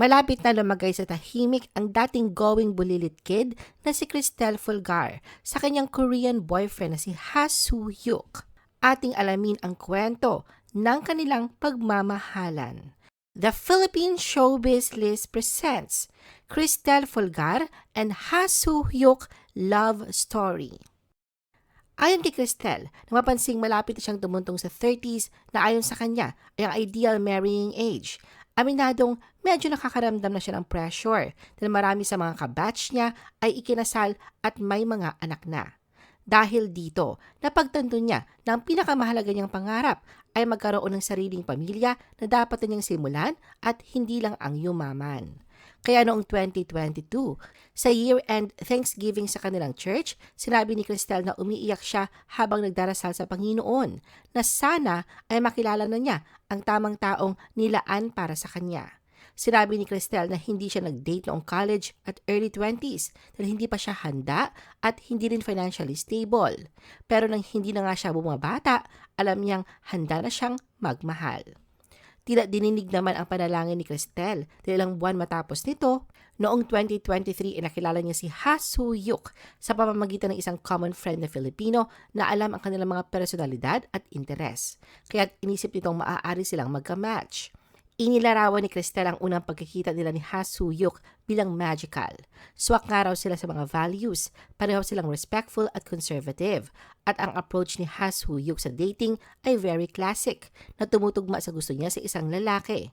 Malapit na lumagay sa tahimik ang dating going bulilit kid na si Cristel Fulgar sa kanyang Korean boyfriend na si Ha Soo Hyuk. Ating alamin ang kwento ng kanilang pagmamahalan. The Philippine Showbiz List presents Cristel Fulgar and Ha Soo Hyuk Love Story. Ayon kay Cristel, napapansing malapit na siyang tumuntong sa 30s na ayon sa kanya ay ang ideal marrying age. Aminadong medyo nakakaramdam na siya ng pressure dahil marami sa mga kabatch niya ay ikinasal at may mga anak na. Dahil dito, napagtanto niya na ang pinakamahalaga niyang pangarap ay magkaroon ng sariling pamilya na dapat niyang simulan at hindi lang ang yumaman. Kaya noong 2022, sa year-end Thanksgiving sa kanilang church, sinabi ni Cristel na umiiyak siya habang nagdarasal sa Panginoon na sana ay makilala na niya ang tamang taong nilaan para sa kanya. Sinabi ni Cristel na hindi siya nag-date noong college at early 20s dahil hindi pa siya handa at hindi rin financially stable. Pero nang hindi na nga siya bumabata, alam niyang handa na siyang magmahal. Tila dininig naman ang panalangin ni Cristel ilang buwan matapos nito, noong 2023 ay nakilala niya si Ha Soo sa pamamagitan ng isang common friend na Filipino na alam ang kanilang mga personalidad at interes. Kaya inisip nitong maaari silang magka-match. Inilarawan ni Cristel ang unang pagkikita nila ni Ha Soo Hyuk bilang magical. Swak nga raw sila sa mga values, pareho silang respectful at conservative. At ang approach ni Ha Soo Hyuk sa dating ay very classic, na tumutugma sa gusto niya sa isang lalaki.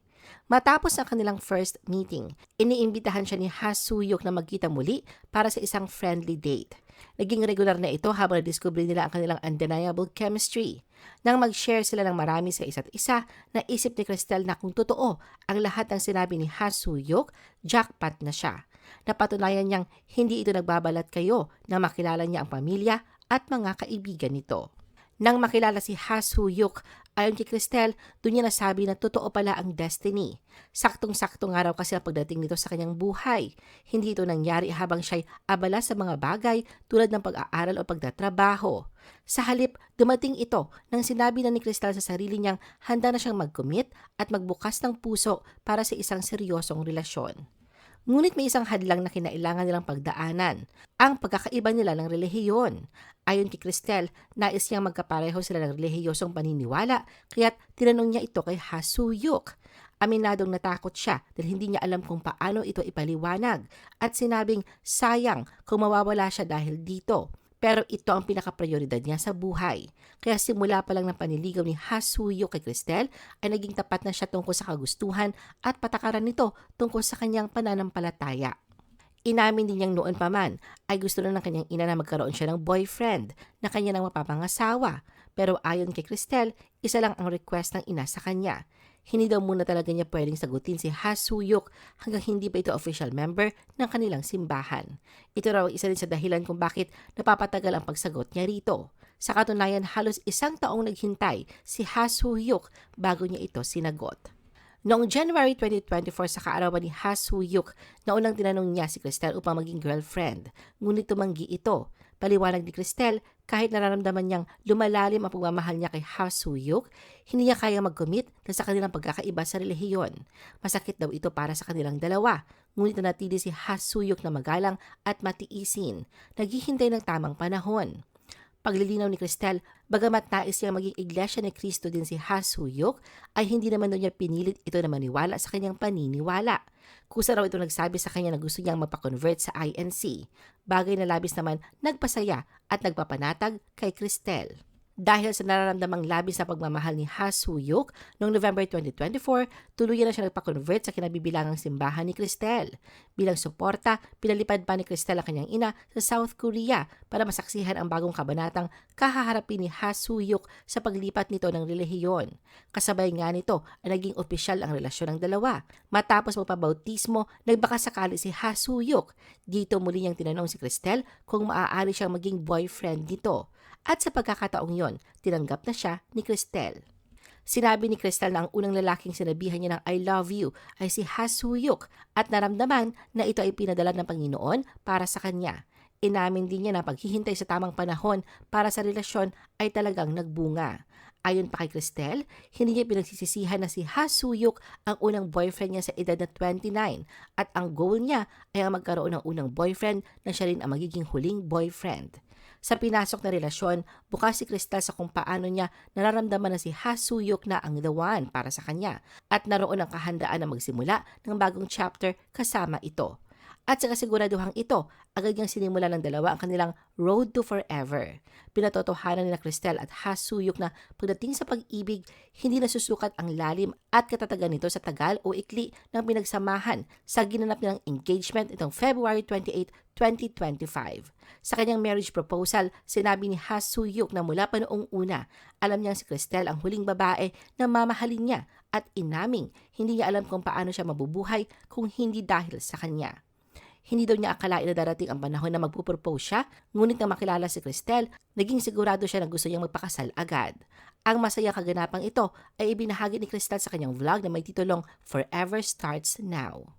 Matapos ang kanilang first meeting, iniimbitahan siya ni Ha Hyuk na magkita muli para sa isang friendly date. Naging regular na ito habang nadiskubre nila ang kanilang undeniable chemistry. Nang mag-share sila ng marami sa isa't isa, naisip ni Cristel na kung totoo ang lahat ng sinabi ni Ha Soo-hyuk, jackpot na siya. Napatunayan niyang hindi ito nagbabalat kayo na makilala niya ang pamilya at mga kaibigan nito. Nang makilala si Ha Soo-hyuk, ayon kay Cristel, doon niya nasabi na totoo pala ang destiny. Saktong-saktong araw kasi ang pagdating nito sa kanyang buhay. Hindi ito nangyari habang siya'y abala sa mga bagay tulad ng pag-aaral o pagtatrabaho. Sa halip, dumating ito nang sinabi na ni Cristel sa sarili niyang handa na siyang mag-commit at magbukas ng puso para sa isang seryosong relasyon. Ngunit may isang hadlang na kinailangan nilang pagdaanan, ang pagkakaiba nila ng relihiyon. Ayon kay Cristel, nais niyang magkapareho sila ng relihiyosong paniniwala, kaya't tinanong niya ito kay Hasuyuk. Aminadong natakot siya dahil hindi niya alam kung paano ito ipaliwanag at sinabing sayang kung mawawala siya dahil dito. Pero ito ang pinaka-prioridad niya sa buhay. Kaya simula pa lang ng paniligaw ni Hasuyo kay Cristel ay naging tapat na siya tungkol sa kagustuhan at patakaran nito tungkol sa kanyang pananampalataya. Inamin din niyang noon pa man ay gusto na ng kanyang ina na magkaroon siya ng boyfriend na kanya nang mapapangasawa. Pero ayon kay Cristel, isa lang ang request ng ina sa kanya. Hindi daw muna talaga niya pwedeng sagutin si Ha Suyok hanggang hindi pa ito official member ng kanilang simbahan. Ito raw isa din sa dahilan kung bakit napapatagal ang pagsagot niya rito. Sa katunayan, halos isang taong naghintay si Ha Suyok bago niya ito sinagot. Noong January 2024 sa kaarawan ni Ha Suyuk, naunang tinanong niya si Cristel upang maging girlfriend. Ngunit tumanggi ito. Paliwanag ni Cristel, kahit nararamdaman niyang lumalalim ang pagmamahal niya kay Ha Suyuk, hindi niya kaya mag-commit sa kanilang pagkakaiba sa relihiyon. Masakit daw ito para sa kanilang dalawa, ngunit nanatili si Ha Suyuk na magalang at matiisin, naghihintay ng tamang panahon paglilinaw ni Cristel, bagamat nais niyang maging iglesia ni Kristo din si Ha Suyok, ay hindi naman daw niya pinilit ito na maniwala sa kanyang paniniwala. Kusa raw ito nagsabi sa kanya na gusto niyang mapakonvert sa INC, bagay na labis naman nagpasaya at nagpapanatag kay Cristel. Dahil sa nararamdamang labis sa pagmamahal ni Ha Suyuk, noong November 2024, tuluyan na siya nagpa-convert sa kinabibilangang simbahan ni Cristel. Bilang suporta, pinalipad pa ni Cristel ang kanyang ina sa South Korea para masaksihan ang bagong kabanatang kahaharapin ni Ha Suyuk sa paglipat nito ng relihiyon. Kasabay nga nito ay naging opisyal ang relasyon ng dalawa. Matapos magpabautismo, nagbakasakali si Ha Suyuk. Dito muli niyang tinanong si Cristel kung maaari siyang maging boyfriend nito. At sa pagkakataong yon, tinanggap na siya ni Cristel. Sinabi ni Cristel na ang unang lalaking sinabihan niya ng I love you ay si Hasuyuk at naramdaman na ito ay pinadala ng Panginoon para sa kanya. Inamin din niya na paghihintay sa tamang panahon para sa relasyon ay talagang nagbunga. Ayon pa kay Cristel, hindi niya pinagsisisihan na si Ha Suyuk ang unang boyfriend niya sa edad na 29 at ang goal niya ay ang magkaroon ng unang boyfriend na siya rin ang magiging huling boyfriend. Sa pinasok na relasyon, bukas si Cristal sa kung paano niya nararamdaman na si Ha Suyuk na ang the one para sa kanya at naroon ang kahandaan na magsimula ng bagong chapter kasama ito. At sa kasiguraduhang ito, agad niyang sinimula ng dalawa ang kanilang road to forever. Pinatotohanan ni Cristel at Hasuyok na pagdating sa pag-ibig, hindi nasusukat ang lalim at katatagan nito sa tagal o ikli ng pinagsamahan sa ginanap nilang engagement itong February 28, 2025. Sa kanyang marriage proposal, sinabi ni Hasuyok na mula pa noong una, alam niyang si Cristel ang huling babae na mamahalin niya at inaming hindi niya alam kung paano siya mabubuhay kung hindi dahil sa kanya. Hindi daw niya akalain na darating ang panahon na magpupropose siya, ngunit nang makilala si Cristel, naging sigurado siya na gusto niyang magpakasal agad. Ang masayang kaganapang ito ay ibinahagi ni Cristel sa kanyang vlog na may titulong Forever Starts Now.